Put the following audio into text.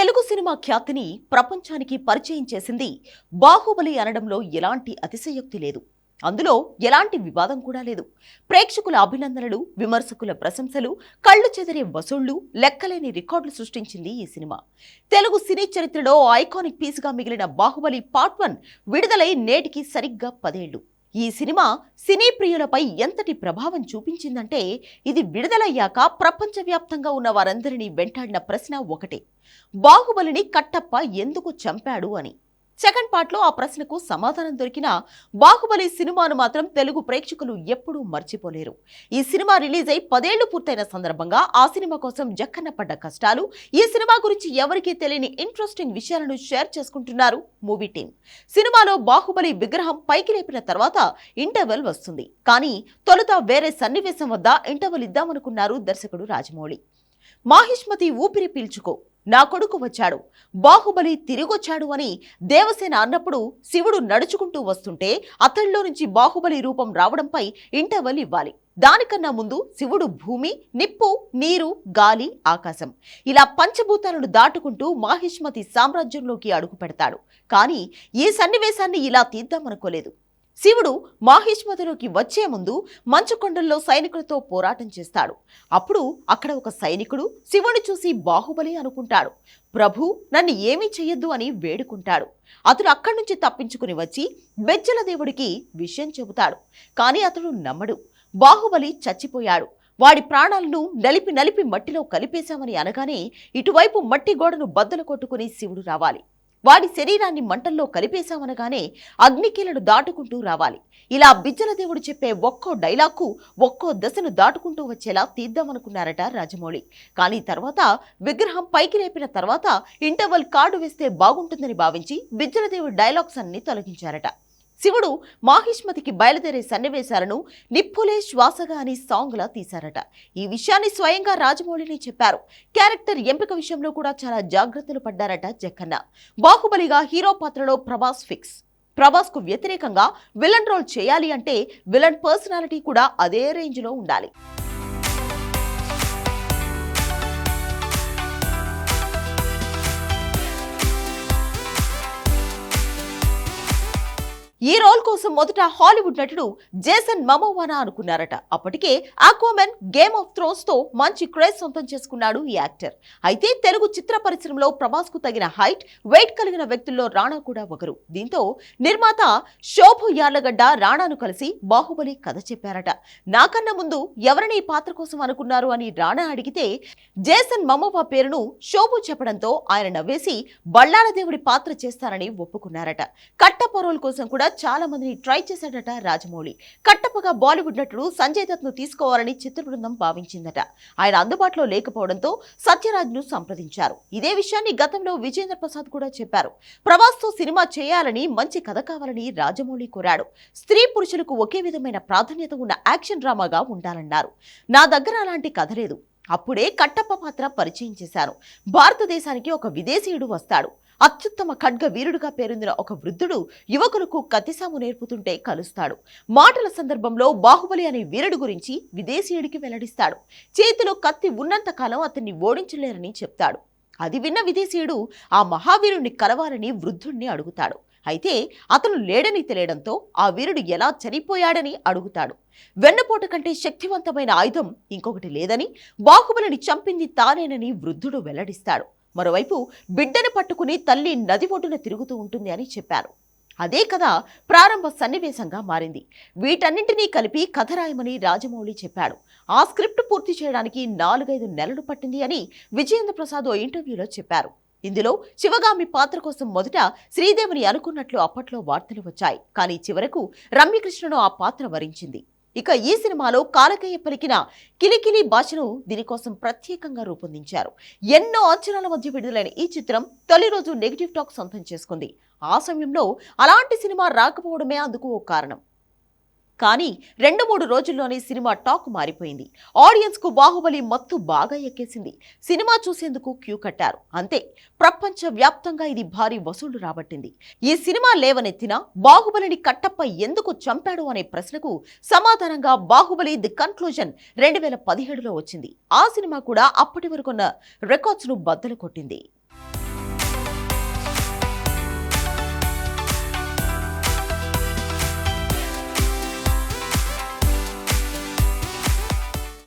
Telugu cinema ఖ్యాతిని ప్రపంచానికి పరిచయం చేసింది బాహుబలి అనడంలో ఎలాంటి అతిశయోక్తి లేదు. అందులో ఎలాంటి వివాదం కూడా లేదు. ప్రేక్షకుల అభినందనలు విమర్శకుల ప్రశంసలు కళ్ళు చెదిరే వసూళ్ళు లెక్కలేని రికార్డులు సృష్టించింది ఈ సినిమా. తెలుగు సినీ చరిత్రలో ఐకానిక్ పీస్గా మిగిలిన బాహుబలి పార్ట్ వన్ విడుదలై నేటికి సరిగ్గా పదేళ్ళు ఈ సినిమా సినీ ప్రియులపై ఎంతటి ప్రభావం చూపించిందంటే ఇది విడుదలయ్యాక ప్రపంచవ్యాప్తంగా ఉన్న వారందరినీ వెంటాడిన ప్రశ్న ఒకటే. బాహుబలిని కట్టప్ప ఎందుకు చంపాడు అని. సెకండ్ పార్ట్లో ఆ ప్రశ్నకు సమాధానం దొరికిన బాహుబలి సినిమాను మాత్రం తెలుగు ప్రేక్షకులు ఎప్పుడూ మర్చిపోలేరు. ఈ సినిమా రిలీజ్ అయి పదేళ్ళు పూర్తయిన సందర్భంగా ఆ సినిమా కోసం జక్కన్న పడ్డ కష్టాలు ఈ సినిమా గురించి ఎవరికీ తెలియని ఇంట్రెస్టింగ్ విషయాలను షేర్ చేసుకుంటున్నారు మూవీ టీం. సినిమాలో బాహుబలి విగ్రహం పైకి లేపిన తర్వాత ఇంటర్వెల్ వస్తుంది. కానీ తొలుత వేరే సన్నివేశం వద్ద ఇంటర్వెల్ ఇద్దామనుకున్నారు దర్శకుడు రాజమౌళి. మాహిష్మతి ఊపిరి పీల్చుకో నా కొడుకు వచ్చాడు. బాహుబలి తిరిగొచ్చాడు అని దేవసేన అన్నప్పుడు శివుడు నడుచుకుంటూ వస్తుంటే అతడిలో నుంచి బాహుబలి రూపం రావడంపై ఇంటర్వెల్ ఇవ్వాలి. దానికన్నా ముందు శివుడు భూమి నిప్పు నీరు గాలి ఆకాశం. ఇలా పంచభూతాలను దాటుకుంటూ మాహిష్మతి సామ్రాజ్యంలోకి అడుగు పెడతాడు. కానీ ఈ సన్నివేశాన్ని ఇలా తీద్దామనుకోలేదు. శివుడు మాహిష్మతిలోకి వచ్చే ముందు మంచుకొండల్లో సైనికులతో పోరాటం చేస్తాడు. అప్పుడు అక్కడ ఒక సైనికుడు శివుని చూసి బాహుబలి అనుకుంటాడు. ప్రభు నన్ను ఏమీ చెయ్యొద్దు అని వేడుకుంటాడు. అతడు అక్కడి నుంచి తప్పించుకుని వచ్చి బెజ్జల దేవుడికి విషయం చెబుతాడు. కానీ అతడు నమ్మడు. బాహుబలి చచ్చిపోయాడు. వాడి ప్రాణాలను నలిపి నలిపి మట్టిలో కలిపేశామని అనగానే ఇటువైపు మట్టి గోడను బద్దలు కొట్టుకుని శివుడు రావాలి. వాడి శరీరాన్ని మంటల్లో కలిపేశామనగానే అగ్నికీలను దాటుకుంటూ రావాలి. ఇలా బిజ్జల దేవుడు చెప్పే ఒక్కో డైలాగ్కు ఒక్కో దశను దాటుకుంటూ వచ్చేలా తీద్దామనుకున్నారట రాజమౌళి. కానీ తర్వాత విగ్రహం పైకి లేపిన తర్వాత ఇంటర్వల్ కార్డు వేస్తే బాగుంటుందని భావించి బిజ్జలదేవుడి డైలాగ్స్ అన్ని తొలగించారట. శివుడు మాహిష్మతికి బయలుదేరే సన్నివేశాలను నిప్పులే శ్వాసగా అని సాంగ్లా తీశారట. ఈ విషయాన్ని స్వయంగా రాజమౌళిని చెప్పారు. క్యారెక్టర్ ఎంపిక విషయంలో కూడా చాలా జాగ్రత్తలు పడ్డారట జక్కన్న. బాహుబలిగా హీరో పాత్రలో ప్రభాస్ ఫిక్స్. ప్రభాస్కు వ్యతిరేకంగా విలన్ రోల్ చేయాలి అంటే విలన్ పర్సనాలిటీ కూడా అదే రేంజ్లో ఉండాలి. ఈ రోల్ కోసం మొదట హాలీవుడ్ నటుడు జేసన్ మమోవానా అనుకున్నారట. అప్పటికే ఆక్వామెన్ గేమ్ ఆఫ్ థ్రోన్స్తో మంచి క్రేజ్ సొంతం చేసుకున్నాడు ఈ యాక్టర్. అయితే తెలుగు చిత్ర పరిశ్రమలో ప్రభాస్కు తగిన హైట్ వెయిట్ కలిగిన వ్యక్తుల్లో రాణా కూడా ఒకరు. దీంతో నిర్మాత శోభు యార్లగడ్డ రాణాను కలిసి బాహుబలి కథ చెప్పారట. నాకన్నా ముందు ఎవరిని ఈ పాత్ర కోసం అనుకున్నారు అని రాణా అడిగితే జేసన్ మమోవా పేరును శోభు చెప్పడంతో ఆయన నవ్వేసి బళ్ళారదేవుడి పాత్ర చేస్తారని ఒప్పుకున్నారట. కట్ట రోల్ కోసం కూడా చాలా మందిని ట్రై చేశాడట రాజమౌళి. కట్టపగా బాలీవుడ్ నటుడు సంజయ్ దత్ను తీసుకోవాలని చిత్ర బృందం భావించిందట. ఆయన అందుబాటులో లేకపోవడంతో సత్యరాజ్ను సంప్రదించారు. ఇదే విషయాన్ని గతంలో విజేంద్ర ప్రసాద్ కూడా చెప్పారు. ప్రభాస్తో సినిమా చేయాలని మంచి కథ కావాలని రాజమౌళి కోరాడు. స్త్రీ పురుషులకు ఒకే విధమైన ప్రాధాన్యత ఉన్న యాక్షన్ డ్రామాగా ఉండాలన్నారు. నా దగ్గర అలాంటి కథ లేదు. అప్పుడే కట్టప్ప పాత్ర పరిచయం చేశాను భారతదేశానికి ఒక విదేశీయుడు వస్తాడు. అత్యుత్తమ ఖడ్గ వీరుడుగా పేరొందిన ఒక వృద్ధుడు యువకులకు కత్తిసాము నేర్పుతుంటే కలుస్తాడు. మాటల సందర్భంలో బాహుబలి అనే వీరుడు గురించి విదేశీయుడికి వెల్లడిస్తాడు. చేతిలో కత్తి ఉన్నంత కాలం అతన్ని ఓడించలేరని చెప్తాడు. అది విన్న విదేశీయుడు ఆ మహావీరుణ్ణి కలవాలని వృద్ధుణ్ణి అడుగుతాడు. అయితే అతను లేడని తెలియడంతో ఆ వీరుడు ఎలా చనిపోయాడని అడుగుతాడు. వెన్నపోట కంటే శక్తివంతమైన ఆయుధం ఇంకొకటి లేదని బాహుబలిని చంపింది తానేనని వృద్ధుడు వెల్లడిస్తాడు. మరోవైపు బిడ్డను పట్టుకుని తల్లి నది ఒడ్డున తిరుగుతూ ఉంటుంది అని చెప్పారు. అదే కథ ప్రారంభ సన్నివేశంగా మారింది. వీటన్నింటినీ కలిపి కథ రాయమని రాజమౌళి చెప్పాడు. ఆ స్క్రిప్ట్ పూర్తి చేయడానికి నాలుగైదు నెలలు పట్టింది అని విజయేంద్ర ప్రసాద్ ఓ ఇంటర్వ్యూలో చెప్పారు. ఇందులో శివగామి పాత్ర కోసం మొదట శ్రీదేవిని అనుకున్నట్లు అప్పట్లో వార్తలు వచ్చాయి. కానీ చివరకు రమ్యకృష్ణను ఆ పాత్ర వరించింది. ఇక ఈ సినిమాలో కాలకయ్య పలికిన కిలికిలి భాషను దీనికోసం ప్రత్యేకంగా రూపొందించారు. ఎన్నో అంచనాల మధ్య విడుదలైన ఈ చిత్రం తొలి రోజు నెగిటివ్ టాక్ సొంతం చేసుకుంది. ఆ సమయంలో అలాంటి సినిమా రాకపోవడమే అందుకు ఓ కారణం. కానీ రెండు మూడు రోజుల్లోనే సినిమా టాక్ మారిపోయింది. ఆడియన్స్కు బాహుబలి మత్తు బాగా ఎక్కేసింది. సినిమా చూసేందుకు క్యూ కట్టారు. అంతే ప్రపంచ వ్యాప్తంగా ఇది భారీ వసూళ్ళు రాబట్టింది. ఈ సినిమా లేవనెత్తిన బాహుబలిని కట్టప్ప ఎందుకు చంపాడు అనే ప్రశ్నకు సమాధానంగా బాహుబలి ది కన్క్లూజన్ రెండు వేల పదిహేడులో వచ్చింది. ఆ సినిమా కూడా అప్పటి వరకున్న రికార్డ్స్ను బద్దలు కొట్టింది.